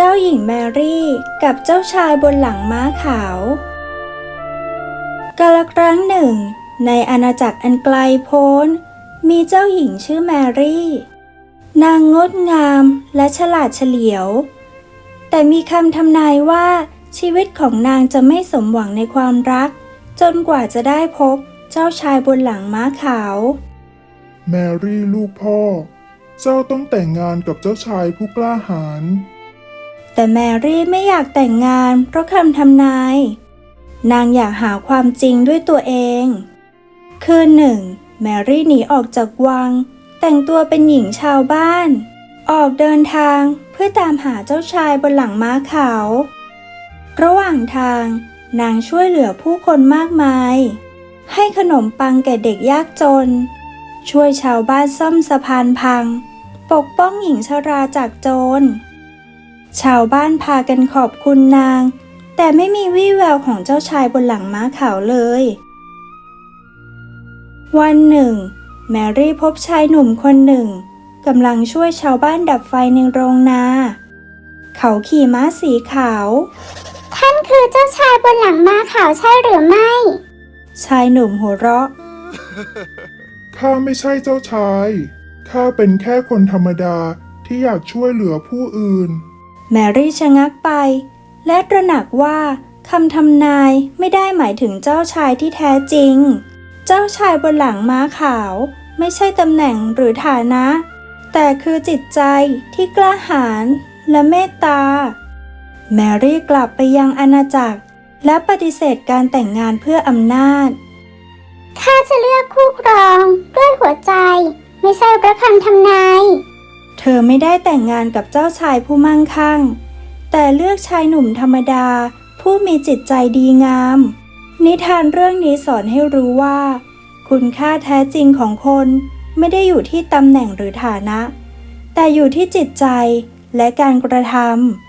เจ้าหญิงแมรี่กับเจ้าชายบนหลังม้าขาว กาลครั้งหนึ่ง ในอาณาจักรอันไกลโพ้น มีเจ้าหญิงชื่อแมรี่ นางงดงามและฉลาดเฉลียว แต่มีคำทำนายว่าชีวิตของนางจะไม่สมหวังในความรัก จนกว่าจะได้พบเจ้าชายบนหลังม้าขาว แมรี่ลูกพ่อ เจ้าต้องแต่งงานกับเจ้าชายผู้กล้าหาญ แต่แมรี่ไม่อยากแต่งงานเพราะคำทำนาย นางอยากหาความจริงด้วยตัวเอง คืนหนึ่ง แมรี่หนีออกจากวัง แต่งตัวเป็นหญิงชาวบ้าน ออกเดินทางเพื่อตามหาเจ้าชายบนหลังม้าขาว ระหว่างทาง นางช่วยเหลือผู้คนมากมาย ให้ขนมปังแก่เด็กยากจน ช่วยชาวบ้านซ่อมสะพานพัง ปกป้องหญิงชราจากโจร ชาวบ้านพากันขอบคุณนาง แต่ไม่มีวี่แววของเจ้าชายบนหลังม้าขาวเลย วันหนึ่ง แมรี่พบชายหนุ่มคนหนึ่งกำลังช่วยชาวบ้านดับไฟในโรงนา เขาขี่ม้าสีขาว ท่านคือเจ้าชายบนหลังม้าขาวใช่หรือไม่ ชายหนุ่มหัวเราะ ข้าไม่ใช่เจ้าชาย ข้าเป็นแค่คนธรรมดาที่อยากช่วยเหลือผู้อื่น แมรี่ชะงักไป และตระหนักว่าคำทำนายไม่ได้หมายถึงเจ้าชายที่แท้จริง เจ้าชายบนหลังม้าขาว ไม่ใช่ตำแหน่งหรือฐานะ แต่คือจิตใจที่กล้าหาญและเมตตา แมรี่กลับไปยังอาณาจักร และปฏิเสธการแต่งงานเพื่ออำนาจ ข้าจะเลือกคู่ครองด้วยหัวใจ ไม่ใช่เพระคำทำนาย อไม่ได้แต่งงานกับเจ้าชายผู้มั่งคั่ง แต่เลือกชายหนุ่มธรรมดา ผู้มีจิตใจดีงาม นิทานเรื่องนี้สอนให้รู้ว่า คุณค่าแท้จริงของคนไม่ได้อยู่ที่ตำแหน่งหรือฐานะ แต่อยู่ที่จิตใจและการกระทำ